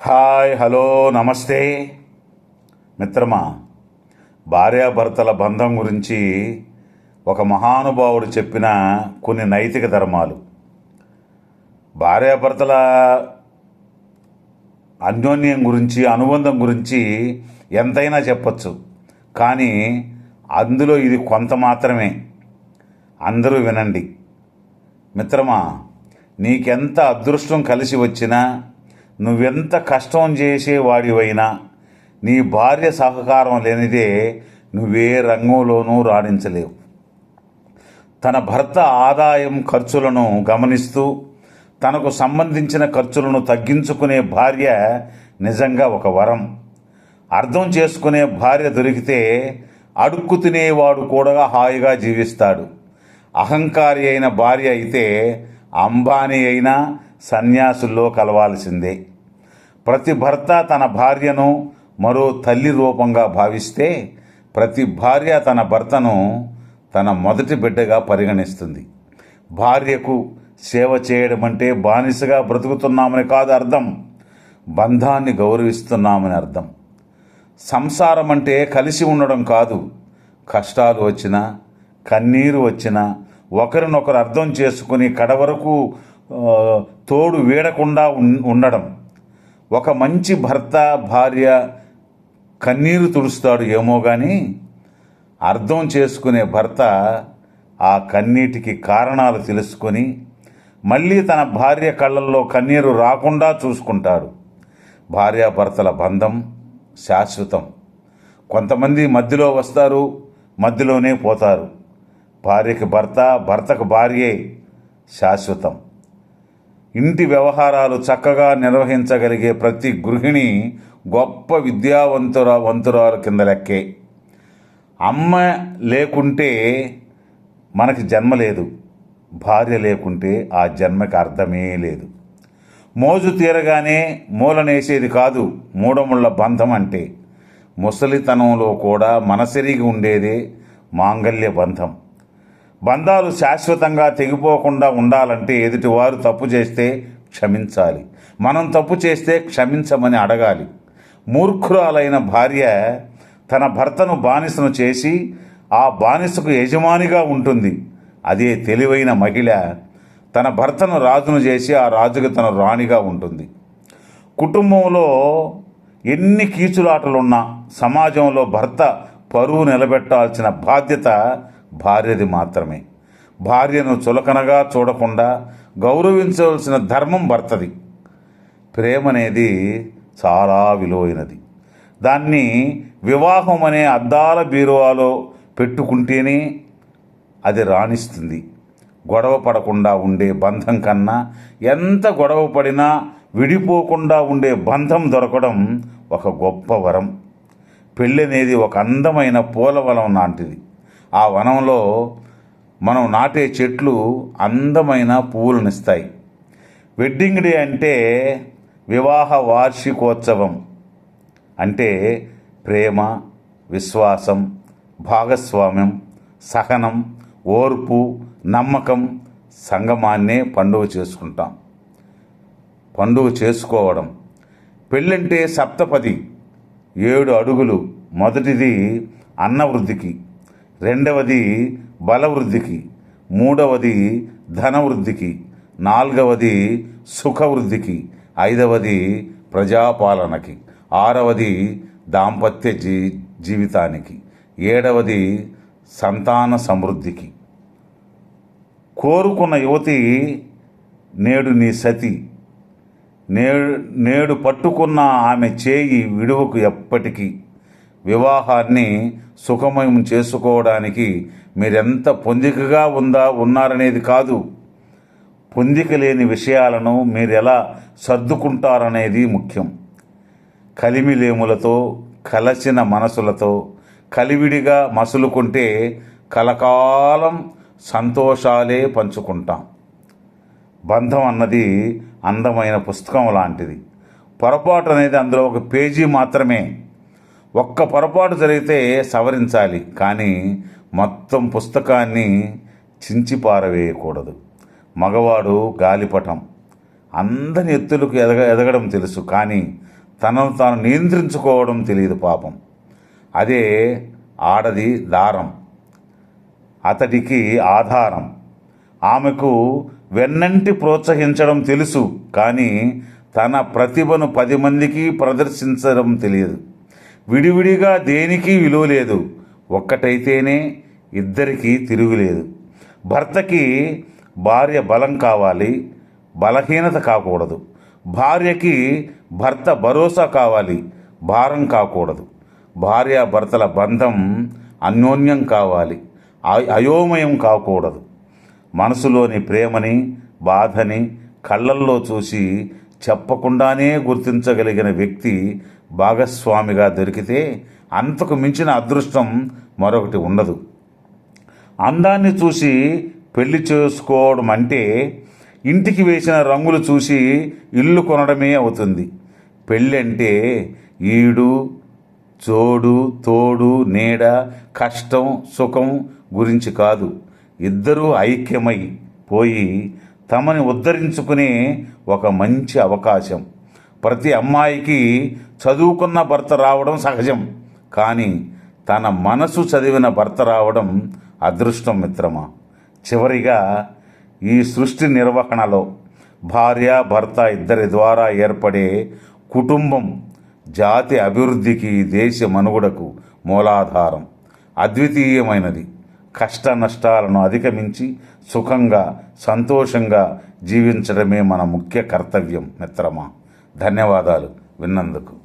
Hi hello నమస్తే. మిత్రమా భార్యాభర్తల బంధం గురించి ఒక మహానుభావుడు చెప్పిన కొన్ని నైతిక ధర్మాలు. భార్యాభర్తల అన్యోన్యం గురించి అనుబంధం గురించి ఎంతైనా చెప్పచ్చు. కానీ అందులో ఇది కొంత మాత్రమే. అందరూ వినండి. మిత్రమా నీకెంత అదృష్టం కలిసి వచ్చినా నువ్వెంత కష్టం చేసేవాడివైనా నీ భార్య సహకారం లేనిదే నువ్వే రంగంలోనూ రాణించలేవు. తన భర్త ఆదాయం ఖర్చులను గమనిస్తూ తనకు సంబంధించిన ఖర్చులను తగ్గించుకునే భార్య నిజంగా ఒక వరం. అర్థం చేసుకునే భార్య దొరికితే అడుక్కు తినేవాడు కూడా హాయిగా జీవిస్తాడు. అహంకారి అయిన భార్య అయితే అంబానీ అయినా సన్యాసుల్లో కలవాల్సిందే. ప్రతి భర్త తన భార్యను మరో తల్లి రూపంగా భావిస్తే ప్రతి భార్య తన భర్తను తన మొదటి బిడ్డగా పరిగణిస్తుంది. భార్యకు సేవ చేయడం అంటే బానిసగా బ్రతుకుతున్నామని కాదు అర్థం. బంధాన్ని గౌరవిస్తున్నామని అర్థం. సంసారం అంటే కలిసి ఉండడం కాదు. కష్టాలు వచ్చినా కన్నీరు వచ్చినా ఒకరినొకరు అర్థం చేసుకుని కడవరకు తోడు వీడకుండా ఉండడం. ఒక మంచి భర్త భార్య కన్నీరు తుడుస్తాడు ఏమో కానీ అర్థం చేసుకునే భర్త ఆ కన్నీటికి కారణాలు తెలుసుకొని మళ్ళీ తన భార్య కళ్ళల్లో కన్నీరు రాకుండా చూసుకుంటాడు. భార్యాభర్తల బంధం శాశ్వతం. కొంతమంది మధ్యలో వస్తారు మధ్యలోనే పోతారు. భార్యకి భర్త భర్తకు భార్యే శాశ్వతం. ఇంటి వ్యవహారాలు చక్కగా నిర్వహించగలిగే ప్రతి గృహిణి గొప్ప విద్యావంతుర వంతురాలు కింద లెక్కే. అమ్మ లేకుంటే మనకి జన్మ లేదు. భార్య లేకుంటే ఆ జన్మకి అర్థమే లేదు. మోజు తీరగానే మూలనేసేది కాదు మూడముళ్ళ బంధం అంటే. ముసలితనంలో కూడా మనసెరిగి ఉండేదే మాంగల్య బంధం. బంధాలు శాశ్వతంగా తెగిపోకుండా ఉండాలంటే ఎదుటివారు తప్పు చేస్తే క్షమించాలి. మనం తప్పు చేస్తే క్షమించమని అడగాలి. మూర్ఖురాలైన భార్య తన భర్తను బానిసను చేసి ఆ బానిసకు యజమానిగా ఉంటుంది. అదే తెలివైన మహిళ తన భర్తను రాజును చేసి ఆ రాజుకు తన రాణిగా ఉంటుంది. కుటుంబంలో ఎన్ని కీచులాటలున్నా సమాజంలో భర్త పరువు నిలబెట్టాల్సిన బాధ్యత భార్యది మాత్రమే. భార్యను చులకనగా చూడకుండా గౌరవించవలసిన ధర్మం భర్తది. ప్రేమ అనేది చాలా విలువైనది. దాన్ని వివాహం అనే అద్దాల బీరువాలో పెట్టుకుంటేనే అది రాణిస్తుంది. గొడవ పడకుండా ఉండే బంధం కన్నా ఎంత గొడవ పడినా విడిపోకుండా ఉండే బంధం దొరకడం ఒక గొప్ప వరం. పెళ్ళి అనేది ఒక అందమైన పూలవనం లాంటిది. ఆ వనంలో మనం నాటే చెట్లు అందమైన పువ్వులనిస్తాయి. వెడ్డింగ్ డే అంటే వివాహ వార్షికోత్సవం. అంటే ప్రేమ విశ్వాసం భాగస్వామ్యం సహనం ఓర్పు నమ్మకం సంగమాన్నే పండుగ చేసుకుంటాం. పండుగ చేసుకోవడం. పెళ్ళంటే సప్తపది ఏడు అడుగులు మొదటిది అన్నవృద్ధికి. రెండవది బలవృద్ధికి మూడవది ధనవృద్ధికి నాలుగవది సుఖవృద్ధికి ఐదవది ప్రజాపాలనకి ఆరవది దాంపత్య జీ జీవితానికి ఏడవది సంతాన సమృద్ధికి. కోరుకున్న యువతి నేడు నీ సతి. నేడు నేడు పట్టుకున్న ఆమె చేయి విడువకు ఎప్పటికీ. వివాహాన్ని సుఖమయం చేసుకోవడానికి మీరెంత పొందికగా ఉందా ఉన్నారనేది కాదు. పొందిక లేని విషయాలను మీరు ఎలా సర్దుకుంటారనేది ముఖ్యం. కలిమిలేములతో కలసిన మనసులతో కలివిడిగా మసులుకుంటే కలకాలం సంతోషాలే పంచుకుంటాం. బంధం అన్నది అందమైన పుస్తకం లాంటిది. పొరపాటు అనేది అందులో ఒక పేజీ మాత్రమే. ఒక్క పొరపాటు జరిగితే సవరించాలి కానీ మొత్తం పుస్తకాన్ని చించి పారవేయకూడదు మగవాడు గాలిపటం. అందరి ఎత్తులకు ఎదగ ఎదగడం తెలుసు కానీ తనను తాను నియంత్రించుకోవడం తెలియదు పాపం. అదే ఆడది దారం. అతడికి ఆధారం. ఆమెకు వెన్నంటి ప్రోత్సహించడం తెలుసు కానీ తన ప్రతిభను పది మందికి ప్రదర్శించడం తెలియదు. విడివిడిగా దేనికి విలువ లేదు. ఒక్కటైతేనే ఇద్దరికీ తిరుగులేదు. భర్తకి భార్య బలం కావాలి బలహీనత కాకూడదు. భార్యకి భర్త భరోసా కావాలి భారం కాకూడదు. భార్య భర్తల బంధం అన్యోన్యం కావాలి అయోమయం కాకూడదు. మనసులోని ప్రేమని బాధని కళ్ళల్లో చూసి చెప్పకుండానే గుర్తించగలిగిన వ్యక్తి భాగస్వామిగా దొరికితే అంతకు మించిన అదృష్టం మరొకటి ఉండదు. అందాన్ని చూసి పెళ్ళి చేసుకోవడం అంటే ఇంటికి వేసిన రంగులు చూసి ఇల్లు కొనడమే అవుతుంది. పెళ్ళి అంటే ఈడు చోడు తోడు నీడ కష్టం సుఖం గురించి కాదు. ఇద్దరూ ఐక్యమై పోయి తమని ఉద్ధరించుకునే ఒక మంచి అవకాశం. ప్రతి అమ్మాయికి చదువుకున్న భర్త రావడం సహజం. కానీ తన మనసు చదివిన భర్త రావడం అదృష్టం మిత్రమా? చివరిగా ఈ సృష్టి నిర్వహణలో భార్య భర్త ఇద్దరి ద్వారా ఏర్పడే కుటుంబం జాతి అభివృద్ధికి దేశ మనుగడకు మూలాధారం అద్వితీయమైనది. కష్ట నష్టాలను అధిగమించి సుఖంగా సంతోషంగా జీవించడమే మన ముఖ్య కర్తవ్యం మిత్రమా. ధన్యవాదాలు విన్నందుకు.